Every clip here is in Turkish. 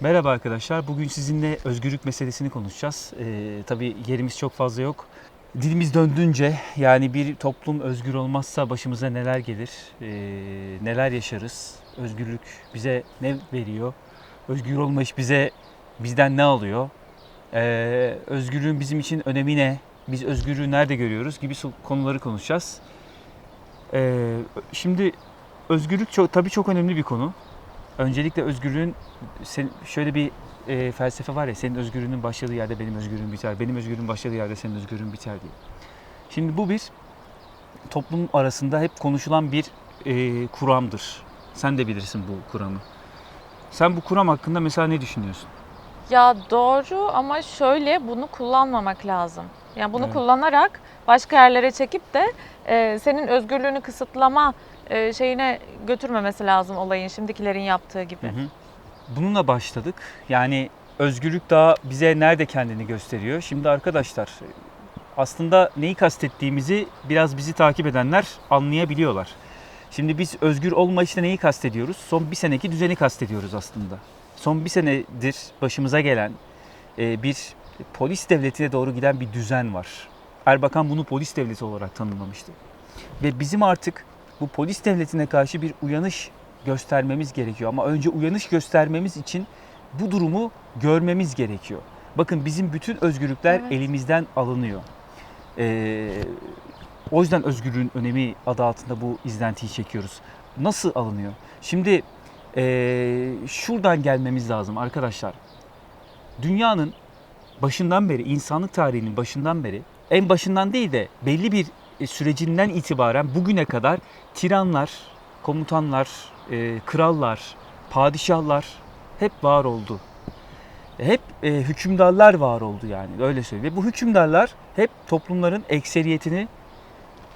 Merhaba arkadaşlar. Bugün sizinle özgürlük meselesini konuşacağız. Ee, tabii yerimiz çok fazla yok. Dilimiz döndüğünce yani bir toplum özgür olmazsa başımıza neler gelir, ee, neler yaşarız, özgürlük bize ne veriyor, özgür olmayış bize bizden ne alıyor, Ee, özgürlüğün bizim için önemi ne, biz özgürlüğü nerede görüyoruz gibi konuları konuşacağız. Ee, şimdi özgürlük çok, tabii çok önemli bir konu. Öncelikle özgürlüğün sen, şöyle bir e, felsefe var ya senin özgürlüğünün başladığı yerde benim özgürlüğüm biter. Benim özgürlüğüm başladığı yerde senin özgürlüğün biter diye. Şimdi bu bir toplum arasında hep konuşulan bir e, kuramdır. Sen de bilirsin bu kuramı. Sen bu kuram hakkında mesela ne düşünüyorsun? Ya doğru ama şöyle bunu kullanmamak lazım. Yani bunu Evet. kullanarak başka yerlere çekip de e, senin özgürlüğünü kısıtlama e, şeyine götürmemesi lazım olayın şimdikilerin yaptığı gibi. Hı hı. Bununla başladık. Yani özgürlük daha bize nerede kendini gösteriyor? Şimdi arkadaşlar aslında neyi kastettiğimizi biraz bizi takip edenler anlayabiliyorlar. Şimdi biz özgür olma işte neyi kastediyoruz? Son bir seneki düzeni kastediyoruz aslında. Son bir senedir başımıza gelen e, bir polis devletine doğru giden bir düzen var. Erbakan bunu polis devleti olarak tanımlamıştı. Ve bizim artık bu polis devletine karşı bir uyanış göstermemiz gerekiyor. Ama önce uyanış göstermemiz için bu durumu görmemiz gerekiyor. Bakın bizim bütün özgürlükler Evet. elimizden alınıyor. Ee, o yüzden özgürlüğün önemi adı altında bu izlentiyi çekiyoruz. Nasıl alınıyor? Şimdi ee, şuradan gelmemiz lazım arkadaşlar. Dünyanın başından beri, insanlık tarihinin başından beri, en başından değil de belli bir sürecinden itibaren bugüne kadar tiranlar, komutanlar, e, krallar, padişahlar hep var oldu. Hep e, hükümdarlar var oldu yani öyle söyleyeyim. Bu hükümdarlar hep toplumların ekseriyetini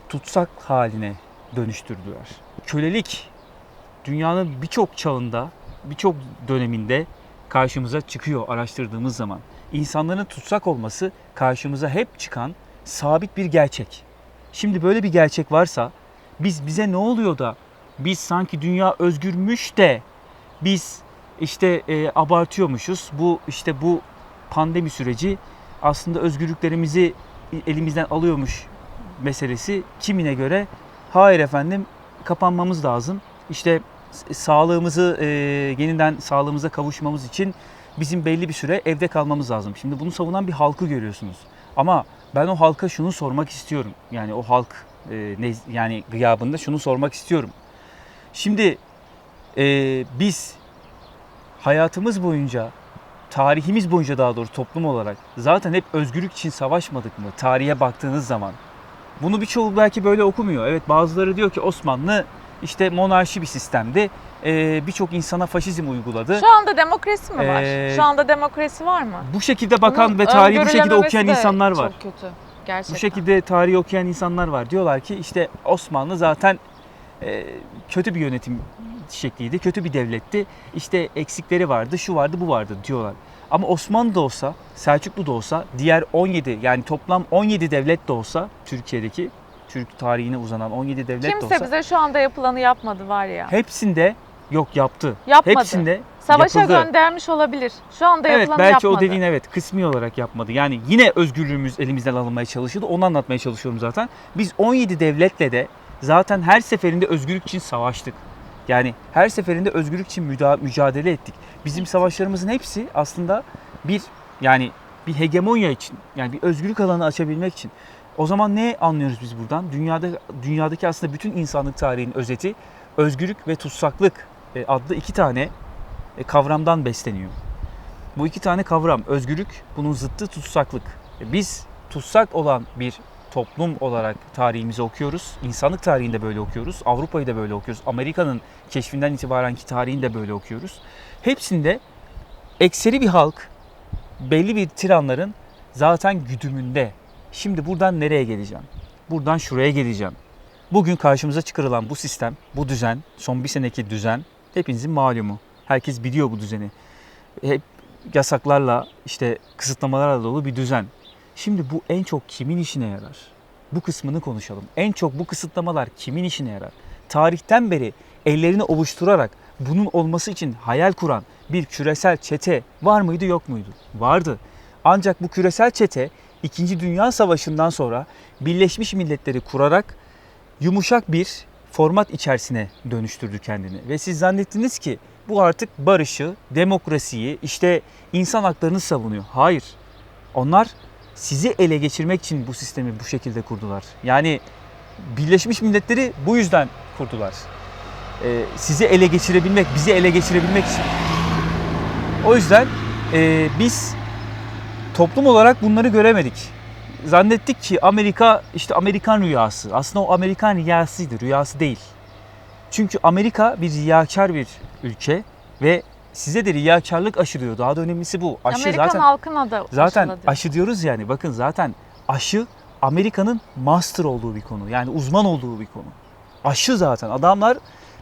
tutsak haline dönüştürdüler. Kölelik dünyanın birçok çağında, birçok döneminde karşımıza çıkıyor araştırdığımız zaman. İnsanların tutsak olması karşımıza hep çıkan sabit bir gerçek. Şimdi böyle bir gerçek varsa biz bize ne oluyor da biz sanki dünya özgürmüş de biz işte e, abartıyormuşuz. Bu işte bu pandemi süreci aslında özgürlüklerimizi elimizden alıyormuş meselesi kimine göre hayır efendim kapanmamız lazım. İşte sağlığımızı e, yeniden sağlığımıza kavuşmamız için bizim belli bir süre evde kalmamız lazım. Şimdi bunu savunan bir halkı görüyorsunuz. Ama ben o halka şunu sormak istiyorum. Yani o halk e, ne, yani gıyabında şunu sormak istiyorum. Şimdi e, biz hayatımız boyunca, tarihimiz boyunca daha doğrusu toplum olarak zaten hep özgürlük için savaşmadık mı? Tarihe baktığınız zaman. Bunu birçoğu belki böyle okumuyor. Evet bazıları diyor ki Osmanlı işte monarşi bir sistemdi. E, Birçok insana faşizm uyguladı. Şu anda demokrasi mi var? Ee, Şu anda demokrasi var mı? Bu şekilde bakan Bunun ve tarihi bu şekilde öngörülememesi okuyan de insanlar var. Çok kötü. Gerçekten. Bu şekilde tarihi okuyan insanlar var. Diyorlar ki işte Osmanlı zaten e, kötü bir yönetim şekliydi, kötü bir devletti. İşte eksikleri vardı, şu vardı, bu vardı diyorlar. Ama Osmanlı da olsa, Selçuklu da olsa, diğer 17 yani toplam 17 devlet de olsa Türkiye'deki Türk tarihine uzanan 17 devlet de Kimse olsa bize şu anda yapılanı yapmadı var ya. hepsinde yok yaptı. Yapmadı. Hepsinde Savaşa yapıldı. göndermiş olabilir. Şu anda Evet yapılanı belki yapmadı. o dediğin evet kısmi olarak yapmadı. Yani yine özgürlüğümüz elimizden alınmaya çalışıldı. Onu anlatmaya çalışıyorum zaten. Biz 17 devletle de zaten her seferinde özgürlük için savaştık. Yani her seferinde özgürlük için mücadele ettik. Bizim savaşlarımızın hepsi aslında bir yani bir hegemonya için yani bir özgürlük alanı açabilmek için. O zaman ne anlıyoruz biz buradan? Dünyada dünyadaki aslında bütün insanlık tarihinin özeti özgürlük ve tutsaklık e, adlı iki tane e, kavramdan besleniyor. Bu iki tane kavram özgürlük, bunun zıttı tutsaklık. E, Biz tutsak olan bir toplum olarak tarihimizi okuyoruz. İnsanlık tarihinde böyle okuyoruz. Avrupa'yı da böyle okuyoruz. Amerika'nın keşfinden itibarenki tarihini de böyle okuyoruz. Hepsinde ekseri bir halk belli bir tiranların zaten güdümünde. Şimdi buradan nereye geleceğim? Buradan şuraya geleceğim. Bugün karşımıza çıkarılan bu sistem, bu düzen, son bir seneki düzen hepinizin malumu. Herkes biliyor bu düzeni. Hep yasaklarla, işte kısıtlamalarla dolu bir düzen. Şimdi bu en çok kimin işine yarar? Bu kısmını konuşalım. En çok bu kısıtlamalar kimin işine yarar? Tarihten beri ellerini ovuşturarak bunun olması için hayal kuran bir küresel çete var mıydı yok muydu? Vardı. Ancak bu küresel çete 2. Dünya Savaşı'ndan sonra Birleşmiş Milletleri kurarak yumuşak bir format içerisine dönüştürdü kendini. Ve siz zannettiniz ki bu artık barışı, demokrasiyi, işte insan haklarını savunuyor. Hayır. Onlar sizi ele geçirmek için bu sistemi bu şekilde kurdular. Yani Birleşmiş Milletleri bu yüzden kurdular. Ee, sizi ele geçirebilmek, bizi ele geçirebilmek için. O yüzden e, biz toplum olarak bunları göremedik. Zannettik ki Amerika işte Amerikan rüyası. Aslında o Amerikan rüyasıydı, rüyası değil. Çünkü Amerika bir riyakar bir ülke ve size de riyakarlık aşılıyor. Daha da önemlisi bu. Aşı Amerikan zaten halkına da zaten aşıladı. aşı diyoruz yani. Bakın zaten aşı Amerika'nın master olduğu bir konu. Yani uzman olduğu bir konu. Aşı zaten. Adamlar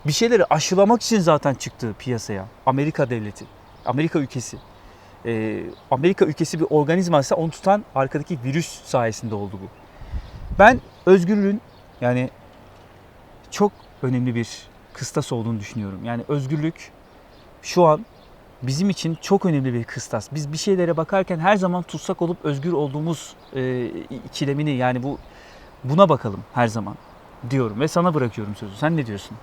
bir şeyleri aşılamak için zaten çıktı piyasaya. Amerika devleti. Amerika ülkesi. Ee, Amerika ülkesi bir organizma ise onu tutan arkadaki virüs sayesinde oldu bu. Ben özgürlüğün yani çok önemli bir kıstas olduğunu düşünüyorum. Yani özgürlük şu an bizim için çok önemli bir kıstas. Biz bir şeylere bakarken her zaman tutsak olup özgür olduğumuz e, ikilemini yani bu buna bakalım her zaman diyorum ve sana bırakıyorum sözü. Sen ne diyorsun?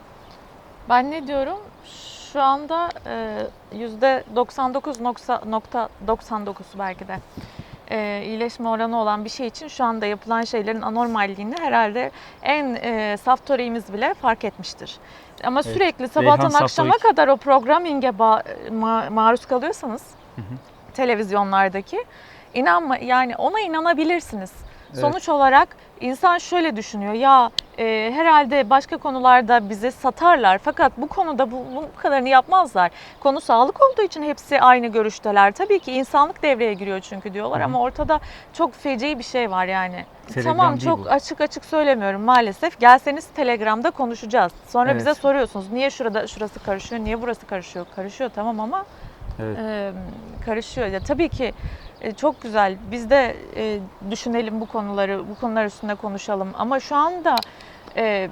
Ben ne diyorum? Şu anda e, yüzde 99.99 belki de e, iyileşme oranı olan bir şey için şu anda yapılan şeylerin anormalliğini herhalde en e, saf töreğimiz bile fark etmiştir. Ama Evet. sürekli sabahtan Reyhan akşama Saftorik. kadar o programming'e ma- maruz kalıyorsanız Hı hı. televizyonlardaki inanma yani ona inanabilirsiniz. Evet. Sonuç olarak insan şöyle düşünüyor ya e, herhalde başka konularda bizi satarlar fakat bu konuda bu, bu kadarını yapmazlar. Konu sağlık olduğu için hepsi aynı görüşteler. Tabii ki insanlık devreye giriyor çünkü diyorlar Hı ama ortada çok feci bir şey var yani. Telegram tamam çok bu. açık açık söylemiyorum maalesef. Gelseniz Telegram'da konuşacağız. Sonra Evet. bize soruyorsunuz niye şurada şurası karışıyor, niye burası karışıyor? Karışıyor tamam ama Evet. e, karışıyor. Ya tabii ki e, çok güzel. Biz de e, düşünelim bu konuları, bu konular üstünde konuşalım. Ama şu anda e,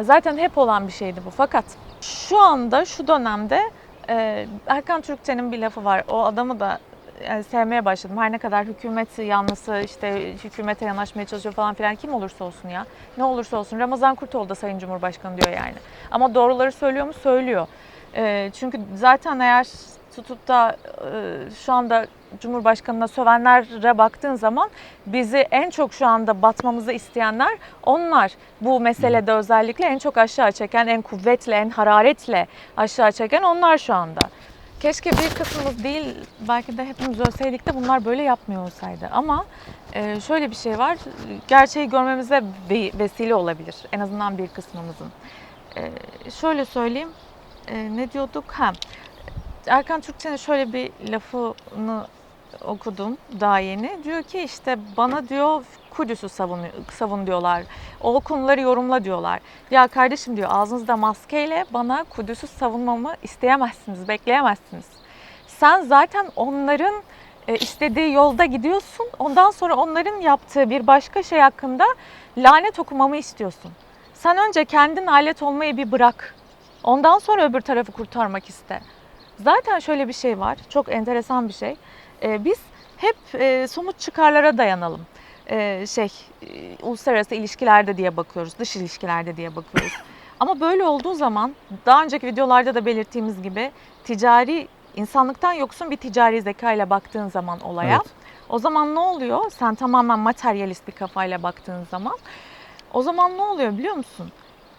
zaten hep olan bir şeydi bu. Fakat şu anda, şu dönemde e, Erkan Türkçe'nin bir lafı var. O adamı da e, sevmeye başladım. Her ne kadar hükümet yanlısı, işte hükümete yanaşmaya çalışıyor falan filan kim olursa olsun ya. Ne olursa olsun. Ramazan Kurtoğlu da Sayın Cumhurbaşkanı diyor yani. Ama doğruları söylüyor mu? Söylüyor. E, çünkü zaten eğer tutup da e, şu anda Cumhurbaşkanı'na sövenlere baktığın zaman bizi en çok şu anda batmamızı isteyenler onlar. Bu meselede özellikle en çok aşağı çeken, en kuvvetle, en hararetle aşağı çeken onlar şu anda. Keşke bir kısmımız değil, belki de hepimiz ölseydik de bunlar böyle yapmıyor olsaydı. Ama e, şöyle bir şey var, gerçeği görmemize bir vesile olabilir. En azından bir kısmımızın. E, şöyle söyleyeyim, e, ne diyorduk? Ha, Erkan Türkçe'nin şöyle bir lafını okudum daha yeni. Diyor ki işte bana diyor Kudüs'ü savun, savun diyorlar. O konuları yorumla diyorlar. Ya kardeşim diyor ağzınızda maskeyle bana Kudüs'ü savunmamı isteyemezsiniz, bekleyemezsiniz. Sen zaten onların e, istediği yolda gidiyorsun. Ondan sonra onların yaptığı bir başka şey hakkında lanet okumamı istiyorsun. Sen önce kendin alet olmayı bir bırak. Ondan sonra öbür tarafı kurtarmak iste. Zaten şöyle bir şey var, çok enteresan bir şey. Ee, biz hep e, somut çıkarlara dayanalım. Ee, şey, e, uluslararası ilişkilerde diye bakıyoruz, dış ilişkilerde diye bakıyoruz. Ama böyle olduğu zaman, daha önceki videolarda da belirttiğimiz gibi ticari, insanlıktan yoksun bir ticari zeka ile baktığın zaman olaya, Evet. o zaman ne oluyor? Sen tamamen materyalist bir kafayla baktığın zaman, o zaman ne oluyor biliyor musun?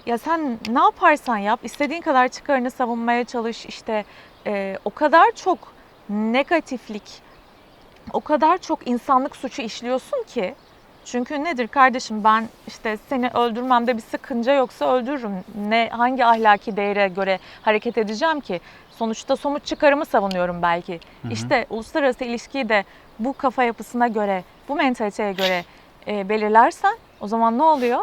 Ya sen ne yaparsan yap, istediğin kadar çıkarını savunmaya çalış, işte e, o kadar çok negatiflik, o kadar çok insanlık suçu işliyorsun ki. Çünkü nedir kardeşim ben işte seni öldürmemde bir sıkınca yoksa öldürürüm. Ne hangi ahlaki değere göre hareket edeceğim ki? Sonuçta somut çıkarımı savunuyorum belki. hı. İşte uluslararası ilişkiyi de bu kafa yapısına göre, bu mentaliteye göre e, belirlersen o zaman ne oluyor?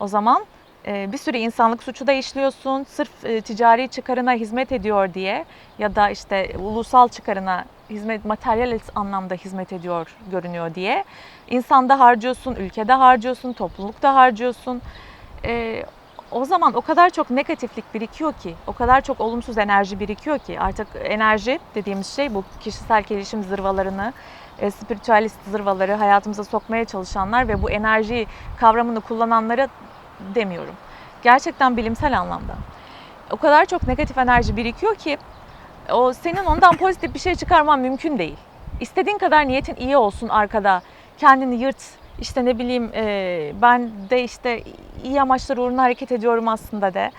O zaman bir sürü insanlık suçu da işliyorsun. Sırf e, ticari çıkarına hizmet ediyor diye ya da işte ulusal çıkarına hizmet, materyalist anlamda hizmet ediyor görünüyor diye. İnsanda harcıyorsun, ülkede harcıyorsun, toplulukta harcıyorsun. E, o zaman o kadar çok negatiflik birikiyor ki, o kadar çok olumsuz enerji birikiyor ki artık enerji dediğimiz şey bu kişisel gelişim zırvalarını, e, spiritüalist zırvaları hayatımıza sokmaya çalışanlar ve bu enerji kavramını kullananlara demiyorum. Gerçekten bilimsel anlamda. O kadar çok negatif enerji birikiyor ki o senin ondan pozitif bir şey çıkarman mümkün değil. İstediğin kadar niyetin iyi olsun arkada. Kendini yırt. İşte ne bileyim e, ben de işte iyi amaçlar uğruna hareket ediyorum aslında de.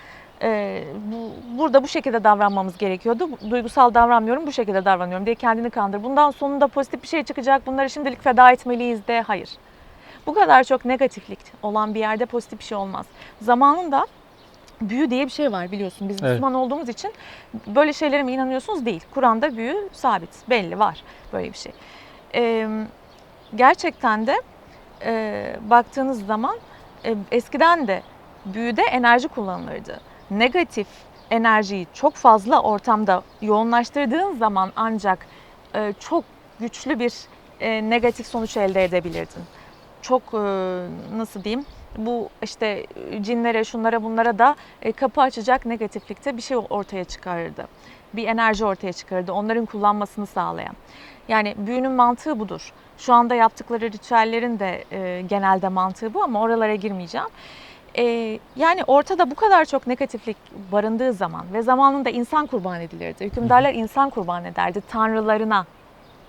E, bu, burada bu şekilde davranmamız gerekiyordu. Duygusal davranmıyorum, bu şekilde davranıyorum diye kendini kandır. Bundan sonunda pozitif bir şey çıkacak. Bunları şimdilik feda etmeliyiz de. Hayır. Bu kadar çok negatiflik olan bir yerde pozitif bir şey olmaz. Zamanında büyü diye bir şey var biliyorsun. Biz Evet. Müslüman olduğumuz için böyle şeylere mi inanıyorsunuz? Değil. Kur'an'da büyü sabit, belli var böyle bir şey. Ee, gerçekten de e, baktığınız zaman e, eskiden de büyüde enerji kullanılırdı. Negatif enerjiyi çok fazla ortamda yoğunlaştırdığın zaman ancak e, çok güçlü bir e, negatif sonuç elde edebilirdin. Çok e, nasıl diyeyim? Bu işte cinlere, şunlara, bunlara da e, kapı açacak negatiflikte bir şey ortaya çıkarırdı. Bir enerji ortaya çıkarırdı. Onların kullanmasını sağlayan. Yani büyünün mantığı budur. Şu anda yaptıkları ritüellerin de e, genelde mantığı bu ama oralara girmeyeceğim. E, yani ortada bu kadar çok negatiflik barındığı zaman ve zamanında insan kurban edilirdi. Hükümdarlar insan kurban ederdi tanrılarına.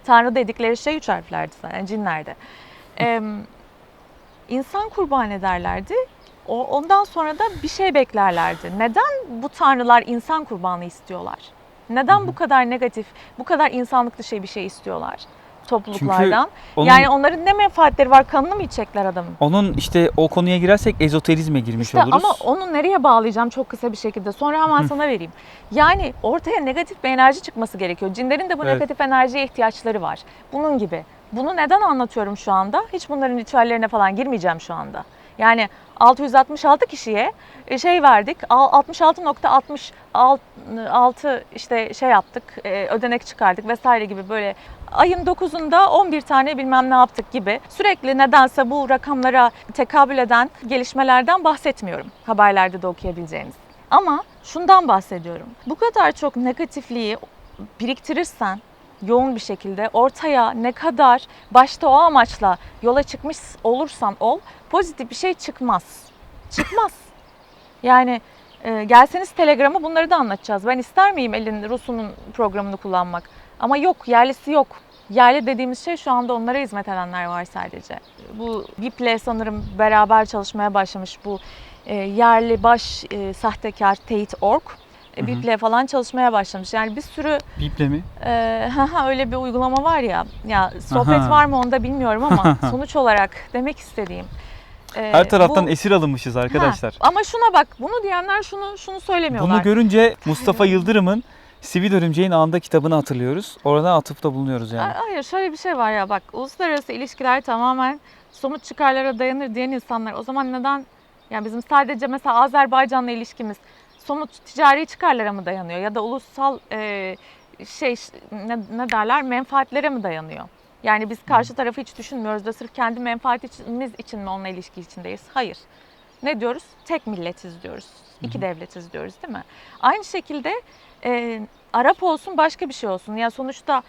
Tanrı dedikleri şey üç harflerdi zaten cinlerde. E, insan kurban ederlerdi. O, ondan sonra da bir şey beklerlerdi. Neden bu tanrılar insan kurbanı istiyorlar? Neden bu kadar negatif, bu kadar insanlık dışı bir şey istiyorlar topluluklardan? Onun, Yani onların ne menfaatleri var? Kanını mı içecekler adamın? onun işte o konuya girersek ezoterizme girmiş İşte oluruz. ama onu nereye bağlayacağım çok kısa bir şekilde. Sonra hemen sana vereyim. Yani ortaya negatif bir enerji çıkması gerekiyor. Cinlerin de bu Evet. negatif enerjiye ihtiyaçları var. Bunun gibi. Bunu neden anlatıyorum şu anda? Hiç bunların ritüellerine falan girmeyeceğim şu anda. Yani 666 kişiye e, şey verdik. al- 66.66 işte şey yaptık. e, Ödenek çıkardık vesaire gibi böyle ayın 9'unda 11 tane bilmem ne yaptık gibi. Sürekli nedense bu rakamlara tekabül eden gelişmelerden bahsetmiyorum. Haberlerde de okuyabileceğiniz. Ama şundan bahsediyorum. Bu kadar çok negatifliği biriktirirsen yoğun bir şekilde ortaya ne kadar başta o amaçla yola çıkmış olursan ol pozitif bir şey çıkmaz. Çıkmaz. Yani e, gelseniz Telegram'a bunları da anlatacağız. Ben ister miyim elin Rus'unun programını kullanmak? Ama yok, yerlisi yok. Yerli dediğimiz şey şu anda onlara hizmet edenler var sadece. Bu BİP'le sanırım beraber çalışmaya başlamış bu e, yerli baş e, sahtekar Teyit.org. Hı hı. E, BİP'le falan çalışmaya başlamış. Yani bir sürü Biple mi? haha, öyle bir uygulama var ya. Ya sohbet Aha. var mı onu da bilmiyorum ama sonuç olarak demek istediğim. e, Her taraftan bu- esir alınmışız arkadaşlar. Ha, ama şuna bak. Bunu diyenler şunu şunu söylemiyorlar. Bunu görünce Mustafa Yıldırım'ın Sivil Örümceğin Ağında kitabını hatırlıyoruz. Orada atıfta bulunuyoruz yani. Ay- Hayır şöyle bir şey var ya bak. Uluslararası ilişkiler tamamen somut çıkarlara dayanır diyen insanlar. O zaman neden yani bizim sadece mesela Azerbaycan'la ilişkimiz somut ticari çıkarlara mı dayanıyor ya da ulusal e, şey ne, ne derler menfaatlere mi dayanıyor? Yani biz karşı tarafı hiç düşünmüyoruz da sırf kendi menfaatimiz için mi onunla ilişki içindeyiz? Hayır. Ne diyoruz? Tek milletiz diyoruz. İki devletiz diyoruz değil mi? Aynı şekilde e, Arap olsun başka bir şey olsun. Ya sonuçta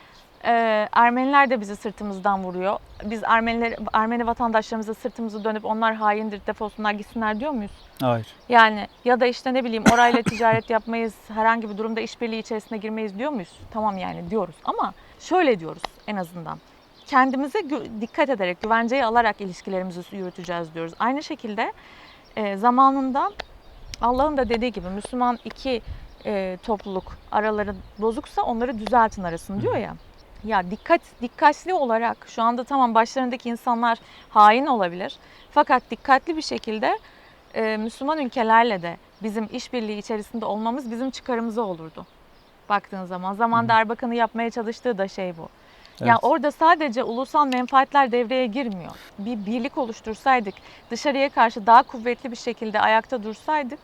e, Ermeniler de bizi sırtımızdan vuruyor. Biz Ermeniler, Ermeni vatandaşlarımıza sırtımızı dönüp onlar haindir defolsunlar gitsinler diyor muyuz? Hayır. Yani ya da işte ne bileyim orayla ticaret yapmayız, herhangi bir durumda işbirliği içerisine girmeyiz diyor muyuz? Tamam yani diyoruz ama şöyle diyoruz en azından. Kendimize dikkat ederek, güvenceyi alarak ilişkilerimizi yürüteceğiz diyoruz. Aynı şekilde e, zamanında Allah'ın da dediği gibi Müslüman iki e, topluluk araları bozuksa onları düzeltin arasın diyor ya. Ya dikkat dikkatli olarak şu anda tamam başlarındaki insanlar hain olabilir. Fakat dikkatli bir şekilde e, Müslüman ülkelerle de bizim işbirliği içerisinde olmamız bizim çıkarımıza olurdu. Baktığın zaman. Zamanda Erbakan'ı yapmaya çalıştığı da şey bu. Ya Evet. orada sadece ulusal menfaatler devreye girmiyor. Bir birlik oluştursaydık, dışarıya karşı daha kuvvetli bir şekilde ayakta dursaydık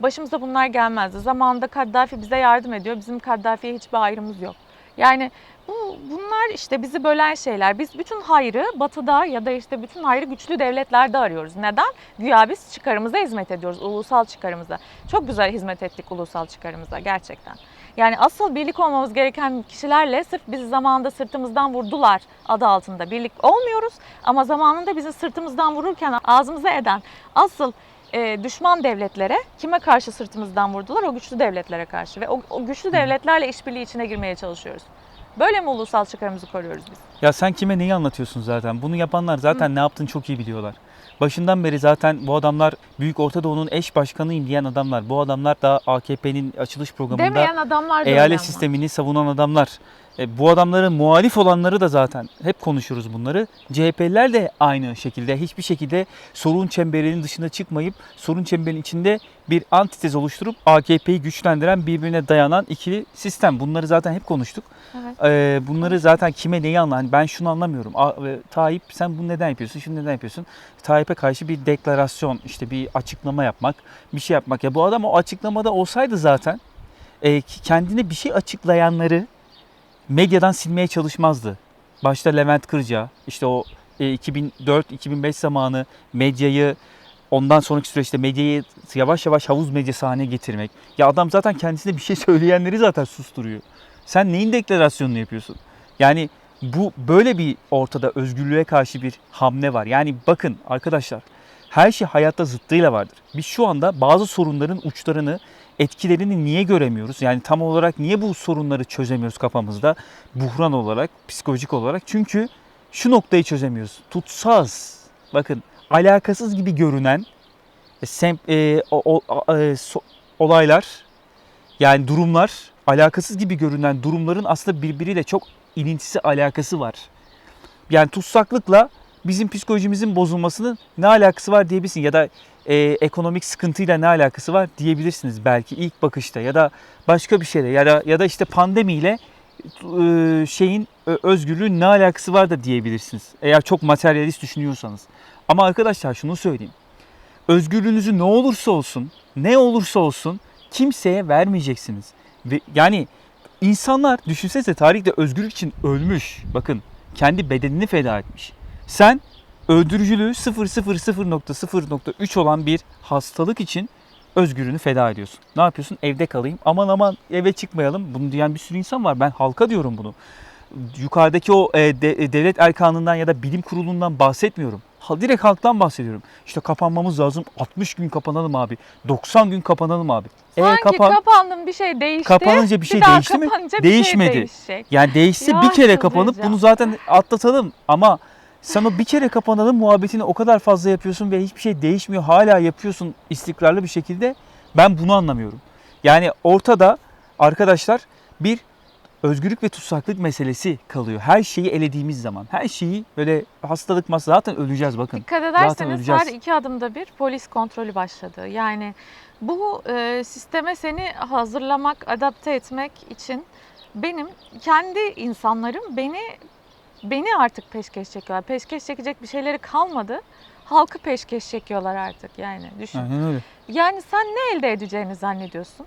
başımıza bunlar gelmezdi. Zamanında Kaddafi bize yardım ediyor. Bizim Kaddafi'ye hiçbir ayrımız yok. Yani bu bunlar işte bizi bölen şeyler. Biz bütün hayrı batıda ya da işte bütün hayrı güçlü devletlerde arıyoruz. Neden? Güya biz çıkarımıza hizmet ediyoruz, ulusal çıkarımıza. Çok güzel hizmet ettik ulusal çıkarımıza gerçekten. Yani asıl birlik olmamız gereken kişilerle sırf bizi zamanında sırtımızdan vurdular adı altında birlik olmuyoruz. Ama zamanında bizi sırtımızdan vururken ağzımıza eden asıl e, düşman devletlere kime karşı sırtımızdan vurdular? O güçlü devletlere karşı ve o, o güçlü devletlerle işbirliği içine girmeye çalışıyoruz. Böyle mi ulusal çıkarımızı koruyoruz biz? Ya sen kime neyi anlatıyorsun zaten? Bunu yapanlar zaten ne yaptığını çok iyi biliyorlar. Başından beri zaten bu adamlar Büyük Orta Doğu'nun eş başkanıyım diyen adamlar. Bu adamlar da AKP'nin açılış programında Demeyen adamlar da eyalet ama. sistemini savunan adamlar. E, bu adamların muhalif olanları da zaten hep konuşuruz bunları. CHP'liler de aynı şekilde hiçbir şekilde sorun çemberinin dışına çıkmayıp sorun çemberinin içinde bir antitez oluşturup AKP'yi güçlendiren birbirine dayanan ikili sistem. Bunları zaten hep konuştuk. Evet. E, bunları zaten kime neyi anlar? Hani ben şunu anlamıyorum. A, e, Tayyip sen bunu neden yapıyorsun? Şunu neden yapıyorsun? Tayyip'e karşı bir deklarasyon, işte bir açıklama yapmak, bir şey yapmak. Ya bu adam o açıklamada olsaydı zaten e, kendine bir şey açıklayanları medyadan silmeye çalışmazdı. Başta Levent Kırca, işte o e, 2004-2005 zamanı medyayı ondan sonraki süreçte medyayı yavaş yavaş havuz medyası haline getirmek. Ya adam zaten kendisine bir şey söyleyenleri zaten susturuyor. Sen neyin deklarasyonunu yapıyorsun? Yani bu böyle bir ortada özgürlüğe karşı bir hamle var. Yani bakın arkadaşlar her şey hayatta zıttıyla vardır. Biz şu anda bazı sorunların uçlarını, etkilerini niye göremiyoruz? Yani tam olarak niye bu sorunları çözemiyoruz kafamızda? Buhran olarak, psikolojik olarak. Çünkü şu noktayı çözemiyoruz. Tutsaz, bakın alakasız gibi görünen e, sem, e, o, o- e, so- olaylar, yani durumlar, alakasız gibi görünen durumların aslında birbiriyle çok ilintisi, alakası var. Yani tutsaklıkla bizim psikolojimizin bozulmasının ne alakası var diyebilirsin ya da e, ekonomik sıkıntıyla ne alakası var diyebilirsiniz belki ilk bakışta ya da başka bir şeyle ya da ya da işte pandemiyle e, şeyin e, özgürlüğün ne alakası var da diyebilirsiniz. Eğer çok materyalist düşünüyorsanız. Ama arkadaşlar şunu söyleyeyim. Özgürlüğünüzü ne olursa olsun, ne olursa olsun kimseye vermeyeceksiniz. Ve yani insanlar düşünsenize tarihte özgürlük için ölmüş. Bakın kendi bedenini feda etmiş. Sen öldürücülüğü 0.00.0.3 olan bir hastalık için özgürlüğünü feda ediyorsun. Ne yapıyorsun? Evde kalayım. Aman aman eve çıkmayalım. Bunu diyen bir sürü insan var. Ben halka diyorum bunu. Yukarıdaki o e, de- e, devlet erkanından ya da bilim kurulundan bahsetmiyorum. Direkt halktan bahsediyorum. İşte kapanmamız lazım. 60 gün kapanalım abi. 90 gün kapanalım abi. Sanki kapan kapandım bir şey değişti. kapanınca bir şey daha değişti mi? bir Değişmedi. Şey değişecek. yani değişse Ya bir kere kapanıp bunu zaten atlatalım ama sen o bir kere kapanalım muhabbetini o kadar fazla yapıyorsun ve hiçbir şey değişmiyor. Hala yapıyorsun istikrarlı bir şekilde. Ben bunu anlamıyorum. Yani ortada arkadaşlar bir özgürlük ve tutsaklık meselesi kalıyor. Her şeyi elediğimiz zaman. Her şeyi böyle hastalık mas zaten öleceğiz bakın. Dikkat ederseniz her iki adımda bir polis kontrolü başladı. Yani bu e, sisteme seni hazırlamak, adapte etmek için benim kendi insanlarım beni beni artık peşkeş çekiyorlar. Peşkeş çekecek bir şeyleri kalmadı. Halkı peşkeş çekiyorlar artık yani düşün. Aynen öyle. Yani sen ne elde edeceğini zannediyorsun?